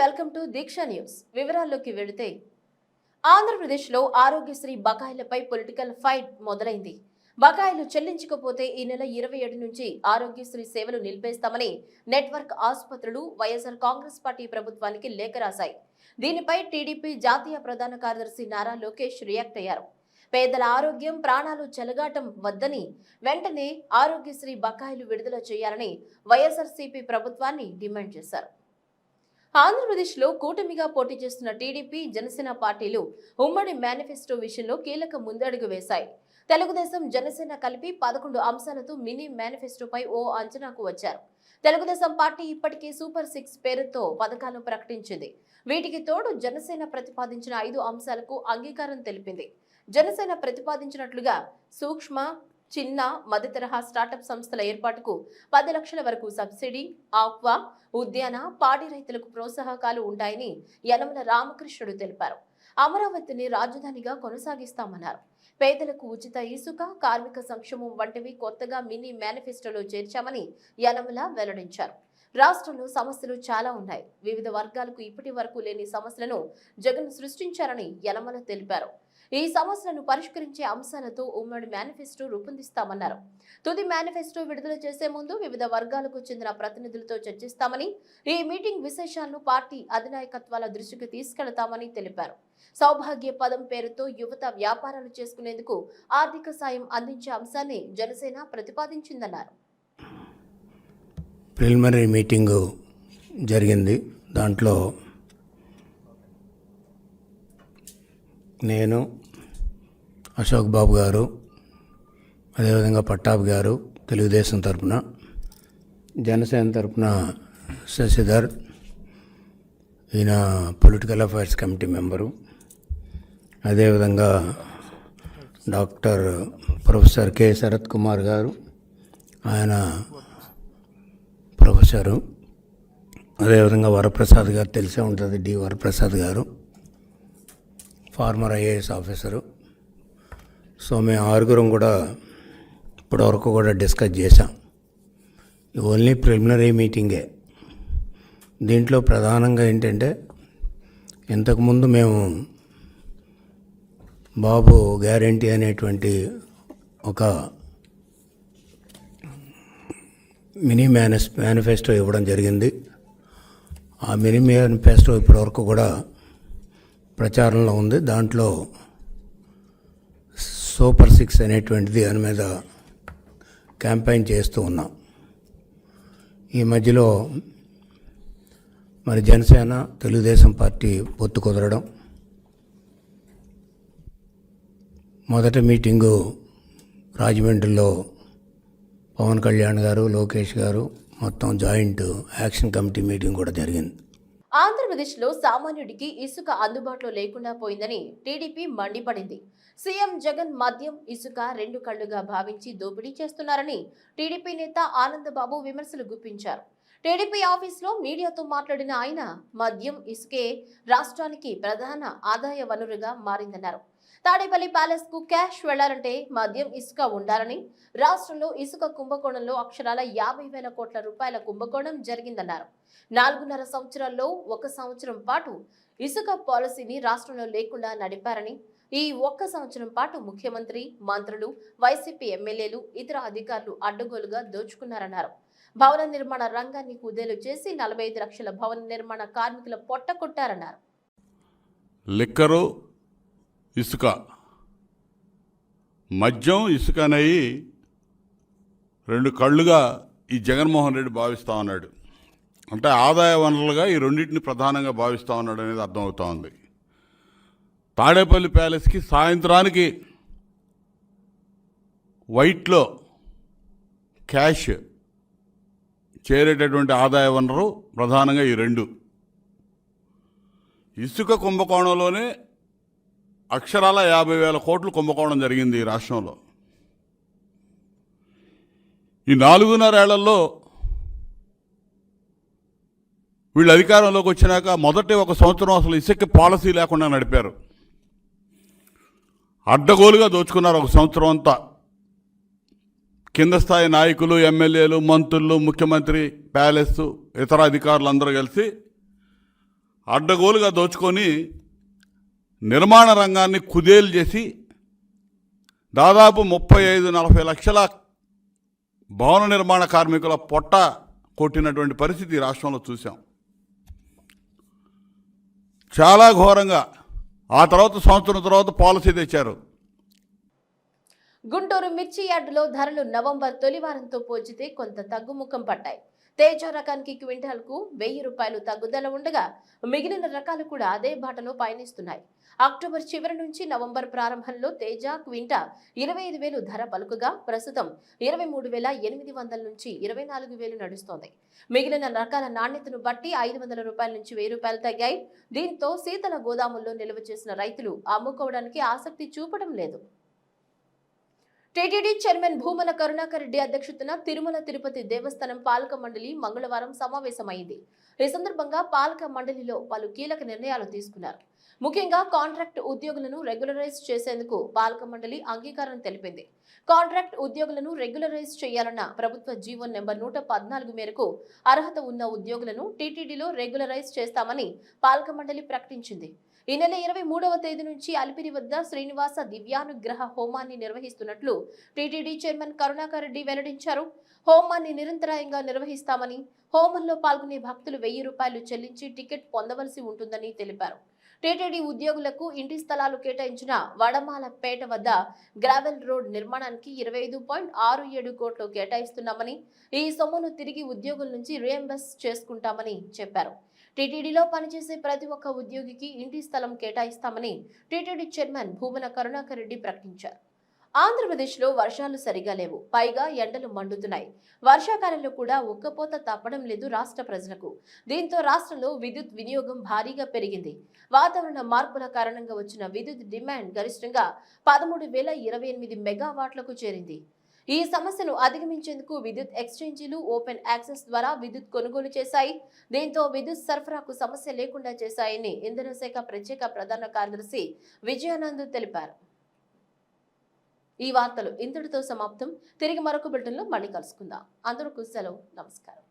Welcome to Deeksha news. వివరాల్లోకి వెళితే ఆంధ్రప్రదేశ్లో ఆరోగ్యశ్రీ బకాయిలపై పొలిటికల్ ఫైట్ మొదలైంది. బకాయిలు చెల్లించకపోతే ఈ నెల ఇరవై ఏడు నుంచి ఆరోగ్యశ్రీ సేవలు నిలిపేస్తామని నెట్వర్క్ ఆసుపత్రులు వైఎస్ఆర్ కాంగ్రెస్ పార్టీ ప్రభుత్వానికి లేఖ రాశాయి. దీనిపై టీడీపీ జాతీయ ప్రధాన కార్యదర్శి నారా లోకేష్ రియాక్ట్ అయ్యారు. పేదల ఆరోగ్యం ప్రాణాలు చెలగాటం వద్దని వెంటనే ఆరోగ్యశ్రీ బకాయిలు విడుదల చేయాలని వైఎస్ఆర్సీపీ ప్రభుత్వాన్ని డిమాండ్ చేశారు. ఆంధ్రప్రదేశ్లో కూటమిగా పోటీ చేస్తున్న టీడీపీ జనసేన పార్టీలు ఉమ్మడి మేనిఫెస్టో విషయంలో కీలక ముందడుగు వేశాయి. తెలుగుదేశం జనసేన కలిపి పదకొండు అంశాలతో మినీ మేనిఫెస్టోపై ఓ అంచనాకు వచ్చారు. తెలుగుదేశం పార్టీ ఇప్పటికే సూపర్ సిక్స్ పేరుతో పథకాలను ప్రకటించింది. వీటికి తోడు జనసేన ప్రతిపాదించిన ఐదు అంశాలకు అంగీకారం తెలిపింది. జనసేన ప్రతిపాదించినట్లుగా సూక్ష్మ చిన్న మధ్య తరహా స్టార్టప్ సంస్థల ఏర్పాటుకు పది లక్షల వరకు సబ్సిడీ ఆక్వా ఉద్యాన పాడి రైతులకు ప్రోత్సాహకాలు ఉంటాయని యనమల రామకృష్ణుడు తెలిపారు. అమరావతిని రాజధానిగా కొనసాగిస్తామన్నారు. పేదలకు ఉచిత ఇసుక కార్మిక సంక్షేమం వంటివి కొత్తగా మినీ మేనిఫెస్టోలో చేర్చామని యనమల వెల్లడించారు. రాష్ట్రంలో సమస్యలు చాలా ఉన్నాయి. వివిధ వర్గాలకు ఇప్పటి వరకు లేని సమస్యలను జగన్ సృష్టించారని యనమల తెలిపారు. ఈ సమస్యలను పరిష్కరించే అంశాలతో ఉమ్మడి మేనిఫెస్టో రూపొందిస్తామన్నారు. తుది మేనిఫెస్టో విడుదల చేసే ముందు వివిధ వర్గాలకు చెందిన ప్రతినిధులతో చర్చిస్తామని ఈ మీటింగ్ విశేషాలను పార్టీ అధినాయకత్వాల దృష్టికి తీసుకెళతామని తెలిపారు. సౌభాగ్య పదం పేరుతో యువత వ్యాపారాలు చేసుకునేందుకు ఆర్థిక సాయం అందించే అంశాన్ని జనసేన ప్రతిపాదించిందన్నారు. ప్రిలిమినరీ మీటింగు జరిగింది. దాంట్లో నేను అశోక్ బాబు గారు అదేవిధంగా పట్టాబ్ గారు తెలుగుదేశం తరపున జనసేన తరపున శశిధర్ ఈయన పొలిటికల్ అఫైర్స్ కమిటీ మెంబరు అదేవిధంగా doctor professor K. Sarath Kumar గారు ఆయన ప్రొఫెసరు అదేవిధంగా వరప్రసాద్ గారు తెలిసే ఉంటుంది డి వరప్రసాద్ గారు. Farmer IAS officer. సో మేము ఆరుగురం కూడా ఇప్పటివరకు కూడా డిస్కస్ చేశాం. ఓన్లీ ప్రిలిమినరీ మీటింగే. దీంట్లో ప్రధానంగా ఏంటంటే ఇంతకుముందు మేము బాబు గ్యారంటీ అనేటువంటి ఒక మినీ మేనిస్ మేనిఫెస్టో ఇవ్వడం జరిగింది. ఆ మినీ మేనిఫెస్టో ఇప్పటివరకు కూడా ప్రచారంలో ఉంది. దాంట్లో సూపర్ సిక్స్ అనేటువంటిది దాని మీద క్యాంపెయిన్ చేస్తూ ఉన్నాం. ఈ మధ్యలో మరి జనసేన తెలుగుదేశం పార్టీ పొత్తు కుదరడం మొదటి మీటింగు రాజమండ్రిలో పవన్ కళ్యాణ్ గారు లోకేష్ గారు మొత్తం జాయింట్ యాక్షన్ కమిటీ మీటింగ్ కూడా జరిగింది. ఆంధ్రప్రదేశ్లో సామాన్యుడికి ఇసుక అందుబాటులో లేకుండా పోయిందని టీడీపీ మండిపడింది. సీఎం జగన్ మద్యం ఇసుక రెండు కళ్ళుగా భావించి దోపిడీ చేస్తున్నారని టీడీపీ నేత ఆనందబాబు విమర్శలు గుప్పించారు. టీడీపీ ఆఫీస్లో మీడియాతో మాట్లాడిన ఆయన మద్యం ఇసుకే రాష్ట్రానికి ప్రధాన ఆదాయ వనరుగా మారిందన్నారు. తాడేపల్లి ప్యాలెస్కు క్యాష్ వెళ్ళాలంటే మద్యం ఇసుక ఉండాలని రాష్ట్రంలో ఇసుక కుంభకోణంలో అక్షరాల యాభై వేల కోట్ల రూపాయల కుంభకోణం జరిగిందన్నారు. నాలుగున్నర సంవత్సరాల్లో ఒక సంవత్సరం పాటు ఇసుక పాలసీని రాష్ట్రంలో లేకుండా నడిపారని ఈ ఒక్క సంవత్సరం పాటు ముఖ్యమంత్రి మంత్రులు వైసీపీ ఎమ్మెల్యేలు ఇతర అధికారులు అడ్డగోలుగా దోచుకున్నారన్నారు. భవన నిర్మాణ రంగాన్ని కుదేలు చేసి నలభై ఐదు లక్షల భవన నిర్మాణ కార్మికుల పొట్ట కొట్టారన్నారు. లిక్కరు ఇసుక. మద్యం ఇసుక అనేవి రెండు కళ్ళుగా ఈ జగన్మోహన్ రెడ్డి భావిస్తూ ఉన్నాడు. అంటే ఆదాయ వనరులుగా ఈ రెండింటిని ప్రధానంగా భావిస్తూ ఉన్నాడు అనేది అర్థమవుతా ఉంది. తాడేపల్లి ప్యాలెస్కి సాయంత్రానికి వైట్లో క్యాష్ చేరేటటువంటి ఆదాయ వనరు ప్రధానంగా ఈ రెండు. ఇసుక కుంభకోణంలోనే అక్షరాల యాభై వేల కోట్లు కుంభకోణం జరిగింది ఈ రాష్ట్రంలో. ఈ నాలుగున్నరేళ్ళలో వీళ్ళు అధికారంలోకి వచ్చినాక మొదటి ఒక సంవత్సరం అసలు ఇసుక పాలసీ లేకుండా నడిపారు. అడ్డగోలుగా దోచుకున్నారు ఒక సంవత్సరం అంతా. కింద స్థాయి నాయకులు ఎమ్మెల్యేలు మంత్రులు ముఖ్యమంత్రి ప్యాలెస్ ఇతర అధికారులు అందరూ కలిసి అడ్డగోలుగా దోచుకొని నిర్మాణ రంగాన్ని కుదేలు చేసి దాదాపు ముప్పై ఐదు నలభై లక్షల భవన నిర్మాణ కార్మికుల పొట్ట కొట్టినటువంటి పరిస్థితి రాష్ట్రంలో చూసాం చాలా ఘోరంగా. ఆ తర్వాత సంవత్సరం తర్వాత పాలసీ తెచ్చారు. గుంటూరు మిర్చి యార్డులో ధరలు నవంబర్ తొలి వారంతో పోల్చితే కొంత తగ్గుముఖం పట్టాయి తేజ రకానికి క్వింటాల్కు వెయ్యి రూపాయలు తగ్గుదల ఉండగా మిగిలిన రకాలు కూడా అదే బాటలో పయనిస్తున్నాయి. అక్టోబర్ చివరి నుంచి నవంబర్ ప్రారంభంలో తేజ క్వింటా ఇరవై ఐదు వేలు ధర పలుకుగా ప్రస్తుతం ఇరవై మూడు వేల ఎనిమిది వందల నుంచి ఇరవై నాలుగు వేలు నడుస్తోంది. మిగిలిన రకాల నాణ్యతను బట్టి ఐదు వందల రూపాయల నుంచి వెయ్యి రూపాయలు తగ్గాయి. దీంతో శీతల గోదాముల్లో నిల్వ చేసిన రైతులు అమ్ముకోవడానికి ఆసక్తి చూపడం లేదు. టీటీడీ చైర్మన్ భూమన కరుణాకర్ రెడ్డి అధ్యక్షతన తిరుమల తిరుపతి దేవస్థానం పాలక మండలి మంగళవారం సమావేశమైంది. ఈ సందర్భంగా పాలక మండలిలో పలు కీలక నిర్ణయాలు తీసుకున్నారు. ముఖ్యంగా కాంట్రాక్ట్ ఉద్యోగులను రెగ్యులరైజ్ చేసేందుకు పాలక మండలి అంగీకారం తెలిపింది. కాంట్రాక్ట్ ఉద్యోగులను రెగ్యులరైజ్ చేయాలన్న ప్రభుత్వ జీవో నెంబర్ నూట పద్నాలుగు మేరకు అర్హత ఉన్న ఉద్యోగులను టీటీడీలో రెగ్యులరైజ్ చేస్తామని పాలక మండలి ప్రకటించింది. ఈ నెల ఇరవై మూడవ తేదీ నుంచి అలిపిరి వద్ద శ్రీనివాస దివ్యానుగ్రహ హోమాన్ని నిర్వహిస్తున్నట్లు టీటీడీ చైర్మన్ కరుణాకర్ రెడ్డి వెల్లడించారు. హోమాన్ని నిరంతరాయంగా నిర్వహిస్తామని హోమంలో పాల్గొనే భక్తులు వెయ్యి రూపాయలు చెల్లించి టికెట్ పొందవలసి ఉంటుందని తెలిపారు. టీటీడీ ఉద్యోగులకు ఇంటి స్థలాలు కేటాయించిన వడమాలపేట వద్ద గ్రావెల్ రోడ్ నిర్మాణానికి ఇరవై ఐదు పాయింట్ ఆరు ఏడు కోట్లు కేటాయిస్తున్నామని ఈ సొమ్మును తిరిగి ఉద్యోగుల నుంచి రియంబర్స్ చేసుకుంటామని చెప్పారు. టీటీడీలో పనిచేసే ప్రతి ఒక్క ఉద్యోగికి ఇంటి స్థలం కేటాయిస్తామని టీటీడీ చైర్మన్ భూమన కరుణాకర్ రెడ్డి ప్రకటించారు. ఆంధ్రప్రదేశ్లో వర్షాలు సరిగా లేవు. పైగా ఎండలు మండుతున్నాయి. వర్షాకాలంలో కూడా ఉక్కపోత తప్పడం లేదు రాష్ట్ర ప్రజలకు. దీంతో రాష్ట్రంలో విద్యుత్ వినియోగం భారీగా పెరిగింది. వాతావరణ మార్పుల కారణంగా వచ్చిన విద్యుత్ డిమాండ్ గరిష్టంగా పదమూడు వేల ఇరవై ఎనిమిది మెగావాట్లకు చేరింది. ఈ సమస్యను అధిగమించేందుకు విద్యుత్ ఎక్స్చేంజీలు ఓపెన్ యాక్సెస్ ద్వారా విద్యుత్ కొనుగోలు చేశాయి. దీంతో విద్యుత్ సరఫరాకు సమస్య లేకుండా చేశాయని ఇంధన శాఖ ప్రత్యేక ప్రధాన కార్యదర్శి విజయానంద్ తెలిపారు. ఈ వార్తలు ఇంతటితో సమాప్తం. తిరిగి మరొక బిల్టన్లో మళ్ళీ కలుసుకుందాం. అందరూ సెలవు. నమస్కారం.